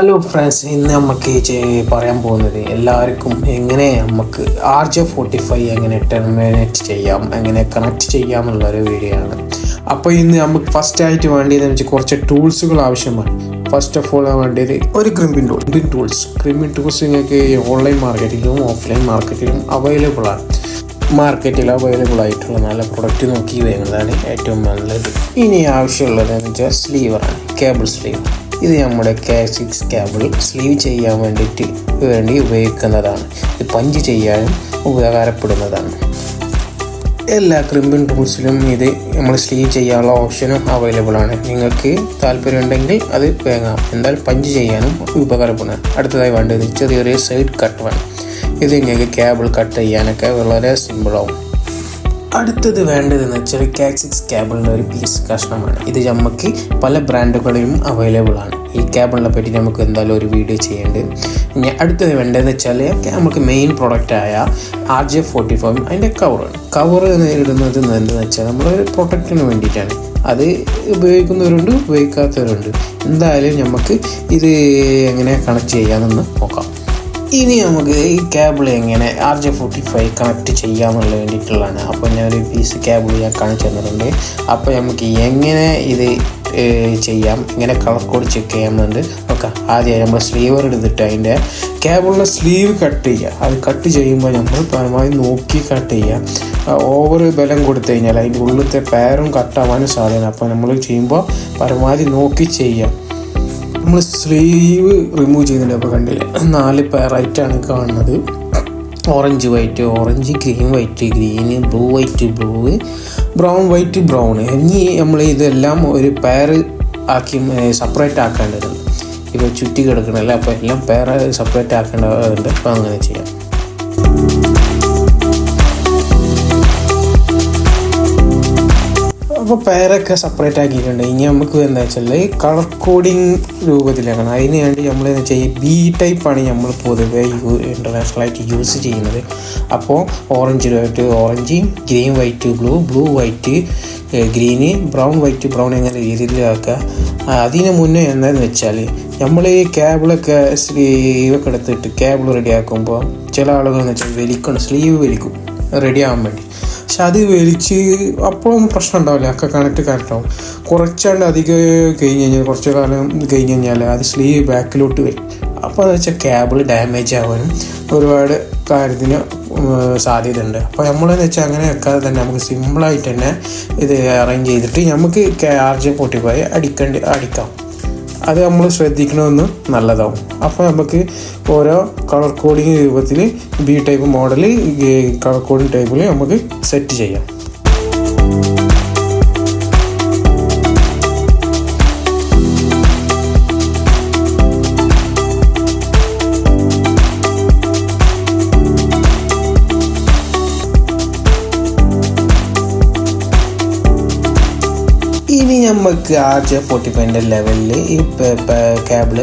Hello friends ഇന്ന് നമുക്ക് പറയാൻ പോകുന്നത് എല്ലാവർക്കും എങ്ങനെ നമുക്ക് ആർ ജെ ഫോർട്ടി ഫൈവ് എങ്ങനെ ടെർമിനേറ്റ് ചെയ്യാം എങ്ങനെ കണക്ട് ചെയ്യാം എന്നുള്ളൊരു വീഡിയോ ആണ്. അപ്പോൾ ഇന്ന് നമുക്ക് ഫസ്റ്റ് ആയിട്ട് വേണ്ടിയത് വെച്ചാൽ കുറച്ച് ടൂൾസുകൾ ആവശ്യമാണ്. ഫസ്റ്റ് ഓഫ് ഓൾ വേണ്ടിയത് ഒരു crimping tool crimping tools crimping tools നിങ്ങൾക്ക് ഓൺലൈൻ മാർക്കറ്റിലും ഓഫ്ലൈൻ മാർക്കറ്റിലും അവൈലബിൾ ആണ്. മാർക്കറ്റിൽ അവൈലബിൾ ആയിട്ടുള്ള നല്ല പ്രൊഡക്റ്റ് നോക്കി വരുന്നതാണ് ഏറ്റവും നല്ലത്. ഇനി ആവശ്യമുള്ളത് എന്ന് വെച്ചാൽ സ്ലീവറാണ് കേബിൾ സ്ലീവ് ഇത് നമ്മുടെ കാസിക്സ് കേബിൾ സ്ലീവ് ചെയ്യാൻ വേണ്ടിയിട്ട് വേണ്ടി ഉപയോഗിക്കുന്നതാണ്. ഇത് പഞ്ച് ചെയ്യാനും ഉപകാരപ്പെടുന്നതാണ്. എല്ലാ ക്രിമ്പിൻ ടൂൾസിലും ഇത് നമ്മൾ സ്ലീവ് ചെയ്യാനുള്ള ഓപ്ഷനും അവൈലബിൾ ആണ്. നിങ്ങൾക്ക് താല്പര്യമുണ്ടെങ്കിൽ അത് വേങ്ങാം. എന്നാൽ പഞ്ച് ചെയ്യാനും ഉപകാരപ്പെടുന്നത് അടുത്തതായി വേണ്ടത് ചെറിയൊരു സൈഡ് കട്ട് വേണം ഇത് നിങ്ങൾക്ക് കേബിൾ കട്ട് ചെയ്യാനൊക്കെ വളരെ സിമ്പിളാവും അടുത്തത് വേണ്ടതെന്ന് വെച്ചാൽ കാക്സിക്സ് കേബിളിന്റെ ഒരു പീസ് കഷ്ണമാണ്. ഇത് നമുക്ക് പല ബ്രാൻഡുകളിലും അവൈലബിൾ ആണ്. ഈ ക്യാബിളിനെ പറ്റി നമുക്ക് എന്തായാലും ഒരു വീഡിയോ ചെയ്യേണ്ടത്. ഇനി അടുത്തത് വേണ്ടതെന്ന് വെച്ചാൽ നമുക്ക് മെയിൻ പ്രൊഡക്റ്റായ ആർ ജെ ഫോർട്ടി ഫൈവ് അതിന്റെ കവറാണ് കവർ ഇടുന്നത് എന്താണെന്ന് വെച്ചാൽ നമ്മളൊരു പ്രൊട്ടക്റ്റിന് വേണ്ടിയിട്ടാണ്. അത് ഉപയോഗിക്കുന്നവരുണ്ട് ഉപയോഗിക്കാത്തവരുണ്ട്. എന്തായാലും നമുക്ക് ഇത് എങ്ങനെ കണക്ട് ചെയ്യാമെന്ന് നോക്കാം. ഇനി നമുക്ക് ഈ കേബിൾ എങ്ങനെ R J forty five connect ചെയ്യാമെന്നുള്ള വേണ്ടിയിട്ടുള്ളതാണ്. അപ്പോൾ ഞാനൊരു പീസ് കേബിൾ ഞാൻ കാണിച്ചു തന്നിട്ടുണ്ട്. അപ്പോൾ നമുക്ക് എങ്ങനെ ഇത് ചെയ്യാം. ഇങ്ങനെ കളർ കോഡ് ചെക്ക് ചെയ്യാമെന്നുണ്ട്. ഓക്കെ ആദ്യമായി നമ്മൾ സ്ലീവർ എടുത്തിട്ട് അതിന്റെ കേബിളിന്റെ സ്ലീവ് കട്ട് ചെയ്യുക. അത് കട്ട് ചെയ്യുമ്പോൾ നമ്മൾ പരമാവധി നോക്കി കട്ട് ചെയ്യുക. ഓവർ ബലം കൊടുത്തു കഴിഞ്ഞാൽ അതിന്റെ ഉള്ളിലത്തെ പേരും കട്ടാവാനും സാധ്യത അപ്പോൾ നമ്മൾ ചെയ്യുമ്പോൾ പരമാവധി നോക്കി ചെയ്യാം നമ്മൾ സ്ലീവ് റിമൂവ് ചെയ്യുന്നുണ്ട്. അപ്പോൾ കണ്ടില്ലേ? നാല് പേറായിട്ടാണ് കാണുന്നത്. Orange white orange green white green blue white blue brown white brown. ഇനി നമ്മൾ ഇതെല്ലാം ഒരു പെയർ ആക്കി സെപ്പറേറ്റ് ആക്കേണ്ടതുണ്ട് ഇപ്പോൾ ചുറ്റി കിടക്കണല്ലേ? അപ്പോൾ എല്ലാം പെയർ സെപ്പറേറ്റ് ആക്കേണ്ടതുണ്ട് അപ്പോൾ അങ്ങനെ ചെയ്യാം. അപ്പോൾ പേരൊക്കെ സെപ്പറേറ്റ് ആക്കിയിട്ടുണ്ട്. ഇനി നമുക്ക് എന്താ വെച്ചാൽ കളർ കോഡിങ് രൂപത്തിലാക്കണം അതിന് വേണ്ടി നമ്മൾ എന്താ വെച്ചാൽ ബി ടൈപ്പാണ് നമ്മൾ പൊതുവേ ഇന്റർനാഷണലായിട്ട് യൂസ് ചെയ്യുന്നത്. അപ്പോൾ orange white orange green white blue blue white green brown white brown എങ്ങനെ രീതിയിലാക്കുക അതിന് മുന്നേ എന്താണെന്ന് വെച്ചാൽ നമ്മൾ ഈ കേബിളൊക്കെ സ്ലീവൊക്കെ എടുത്തിട്ട് കേബിൾ റെഡിയാക്കുമ്പോൾ ചില ആളുകൾ എന്ന് വെച്ചാൽ വലിക്കണം സ്ലീവ് വലിക്കും. റെഡി ആവാൻ വേണ്ടി. പക്ഷെ അത് വലിച്ച് അപ്പോഴൊന്നും പ്രശ്നം ഉണ്ടാവില്ല. ഒക്കെ കണക്ട് കറക്റ്റാവും കുറച്ചാണ്ട് അധികം കഴിഞ്ഞ് കഴിഞ്ഞാൽ കുറച്ച് കാലം കഴിഞ്ഞ് കഴിഞ്ഞാൽ അത് സ്ലീവ് ബാക്കിലോട്ട് വരും. അപ്പോൾ അത് വെച്ചാൽ ക്യാബിൾ ഡാമേജ് ആവാനും ഒരുപാട് കാര്യത്തിന് സാധ്യത ഉണ്ട് അപ്പോൾ നമ്മളെന്ന് വെച്ചാൽ അങ്ങനെ വെക്കാതെ തന്നെ നമുക്ക് സിമ്പിളായിട്ട് തന്നെ ഇത് അറേഞ്ച് ചെയ്തിട്ട് നമുക്ക് ആർ ജെ ഫോർട്ടി ഫൈവ് അടിക്കേണ്ടി അടിക്കാം. അത് നമ്മൾ ശ്രദ്ധിക്കണമെന്ന് നല്ലതാവും. അപ്പോൾ നമുക്ക് ഓരോ കളർ കോഡിങ് രൂപത്തിൽ B type model colour coding ടൈപ്പിൽ നമുക്ക് സെറ്റ് ചെയ്യാം. നമുക്ക് ആർ ജെ ഫോർട്ടി ഫൈവിന്റെ ലെവലിൽ ഈ കേബിൾ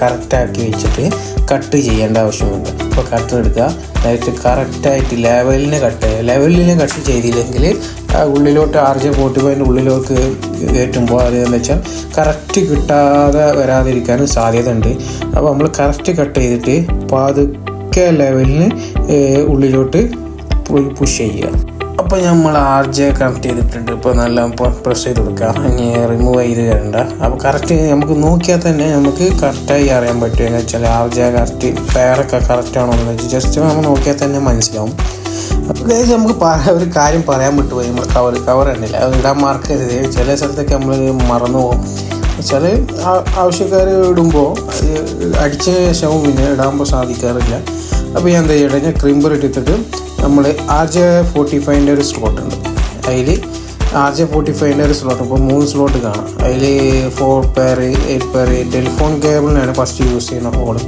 കറക്റ്റാക്കി വെച്ചിട്ട് കട്ട് ചെയ്യേണ്ട ആവശ്യമുണ്ട്. അപ്പോൾ കട്ട് എടുക്കുക. ലൈറ്റ് കറക്റ്റായിട്ട് ലെവലിന് കട്ട് ലെവലിന് കട്ട് ചെയ്തില്ലെങ്കിൽ ഉള്ളിലോട്ട് ആർ ജെ ഫോർട്ടി ഫൈവിന്റെ ഉള്ളിലോട്ട് കയറ്റുമ്പോൾ അത് എന്ന് വെച്ചാൽ കറക്റ്റ് കിട്ടാതെ വരാതിരിക്കാനും സാധ്യത ഉണ്ട് അപ്പോൾ നമ്മൾ കറക്റ്റ് കട്ട് ചെയ്തിട്ട് പതുക്കെ ലെവലിന് ഉള്ളിലോട്ട് പുഷ് ചെയ്യുക. അപ്പോൾ നമ്മൾ ആർ ജെ കണക്ട് ചെയ്തിട്ടുണ്ട്. ഇപ്പോൾ നല്ല പ്രസ് ചെയ്ത് കൊടുക്കാം. ഇനി റിമൂവ് ചെയ്ത് തരണ്ട അപ്പോൾ കറക്റ്റ് നമുക്ക് നോക്കിയാൽ തന്നെ നമുക്ക് കറക്റ്റായി അറിയാൻ പറ്റും. എന്ന് വെച്ചാൽ ആർ ജെ കറക്റ്റ് പേരൊക്കെ കറക്റ്റ് ആണോ എന്ന് വെച്ചാൽ ജസ്റ്റ് നമ്മൾ നോക്കിയാൽ തന്നെ മനസ്സിലാവും. അപ്പോൾ guys, നമുക്ക് ഒരു കാര്യം പറയാൻ വിട്ടുപോയി. നമ്മൾ കവർ കവർ ഉണ്ടല്ലോ അത് ഇടാൻ മാർക്ക് ചില സ്ഥലത്തൊക്കെ നമ്മൾ മറന്നു പോകും വെച്ചാൽ ആവശ്യക്കാർ ഇടുമ്പോൾ അടിച്ച ശേഷവും പിന്നെ ഇടാകുമ്പോൾ സാധിക്കാറില്ല. അപ്പോൾ ഞാൻ എന്താ ചെയ്യട്ടെ ഞാൻ ക്രിമ്പർ എടുത്തിട്ട് നമ്മൾ ആർ ജെ ഫോർട്ടി ഫൈവിന്റെ ഒരു സ്ലോട്ട് ഉണ്ട്. അതിൽ ആർ ജെ ഫോർട്ടി ഫൈവിന്റെ ഒരു സ്ലോട്ട് ഇപ്പോൾ മൂന്ന് സ്ലോട്ട് കാണാം. അതിൽ four pair eight pair telephone കേബിളിനാണ് first use ചെയ്യുന്ന ഹോൾ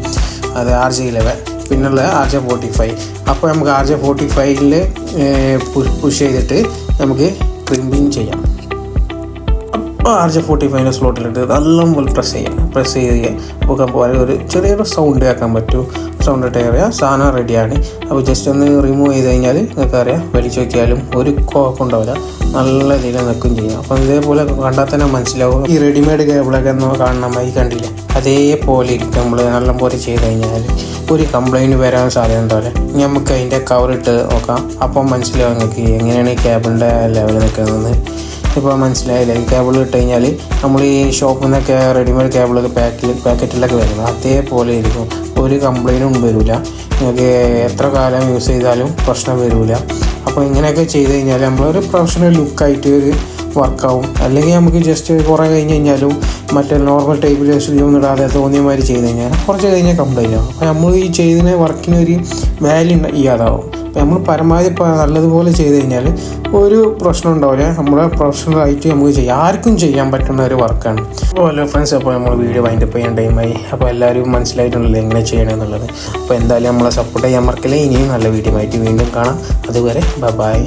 അത് ആർ ജെ ഇലവൻ പിന്നുള്ള ആർ ജെ ഫോർട്ടി ഫൈവ് അപ്പോൾ നമുക്ക് ആർ ജെ ഫോർട്ടി ഫൈവിൽ പുഷ് ചെയ്തിട്ട് നമുക്ക് ക്രിമ്പിങ് ചെയ്യാം. ആർ ജെ ഫോർട്ടി ഫൈവിന്റെ സ്ലോട്ടിലിട്ട് നല്ലപോലെ പ്രസ് ചെയ്യുക പ്രസ് ചെയ്ത് നമുക്ക് പോലെ ഒരു ചെറിയൊരു സൗണ്ട് കേൾക്കാൻ പറ്റും. സൗണ്ട് ഇട്ട് അറിയാം. സാധനം റെഡിയാണ് അപ്പോൾ ജസ്റ്റ് ഒന്ന് റിമൂവ് ചെയ്ത് കഴിഞ്ഞാൽ നിങ്ങൾക്ക് അറിയാം വലിച്ചു നോക്കിയാലും ഒരു കുഴപ്പമുണ്ടാവില്ല നല്ല രീതിയിൽ നിൽക്കും ചെയ്യും. അപ്പം ഇതേപോലെ കണ്ടാൽ തന്നെ മനസ്സിലാവും. ഈ റെഡിമെയ്ഡ് കേബിളൊക്കെ ഒന്ന് കാണണമായി കണ്ടില്ല? അതേപോലെ ഇരിക്കും നമ്മൾ നല്ലപോലെ ചെയ്ത് കഴിഞ്ഞാൽ ഒരു കംപ്ലൈന്റ് വരാൻ സാധ്യത ഉണ്ടാവില്ല നമുക്ക് അതിന്റെ കവറിട്ട് നോക്കാം. അപ്പം മനസ്സിലാവും നിങ്ങൾക്ക് എങ്ങനെയാണ് ഈ കേബിളിന്റെ ലെവൽ നിൽക്കുന്നത് ഇപ്പോൾ മനസ്സിലായില്ലേ? ഈ കേബിൾ ഇട്ട് കഴിഞ്ഞാൽ നമ്മൾ ഈ ഷോപ്പിൽ നിന്നൊക്കെ റെഡിമെയ്ഡ് കേബിളൊക്കെ പാക്കിൽ പാക്കറ്റിലൊക്കെ വരുന്നത്. അതേപോലെ ഇരിക്കും ഒരു കംപ്ലൈന്റും വരില്ല നിങ്ങൾക്ക് എത്ര കാലം യൂസ് ചെയ്താലും പ്രശ്നം വരില്ല അപ്പോൾ ഇങ്ങനെയൊക്കെ ചെയ്ത് കഴിഞ്ഞാൽ നമ്മളൊരു പ്രൊഫഷണൽ ലുക്കായിട്ട് ഒരു വർക്കാവും അല്ലെങ്കിൽ നമുക്ക് ജസ്റ്റ് കുറേ കഴിഞ്ഞ് കഴിഞ്ഞാലും മറ്റേ നോർമൽ ടൈപ്പിൽ ഒന്നും ഇടാതെ തോന്നിയ മാതിരി ചെയ്ത് കഴിഞ്ഞാൽ കുറച്ച് കഴിഞ്ഞാൽ കംപ്ലൈന്റ് ആവും. അപ്പോൾ നമ്മൾ ഈ ചെയ്യുന്ന വർക്കിന് ഒരു വാല്യൂ ഇല്ലാതാവും അപ്പോൾ നമ്മൾ പരമാവധി നല്ലതുപോലെ ചെയ്ത് കഴിഞ്ഞാൽ ഒരു പ്രശ്നം ഉണ്ടാവില്ല. നമ്മുടെ പ്രൊഫഷണലായിട്ട് നമുക്ക് ചെയ്യാം. ആർക്കും ചെയ്യാൻ പറ്റുന്ന ഒരു വർക്കാണ് അപ്പോൾ ഹലോ ഫ്രണ്ട്സ് അപ്പോൾ നമ്മൾ വീഡിയോ വൈൻഡ് അപ്പ് ചെയ്യാൻ ടൈമായി അപ്പോൾ എല്ലാവരും മനസ്സിലായിട്ടുണ്ടല്ലോ എങ്ങനെ ചെയ്യണമെന്നുള്ളത് അപ്പോൾ എന്തായാലും നമ്മളെ സപ്പോർട്ട് ചെയ്യാൻ മറക്കില്ല. ഇനിയും നല്ല വീഡിയോ ആയിട്ട് വീണ്ടും കാണാം. അതുവരെ ബൈ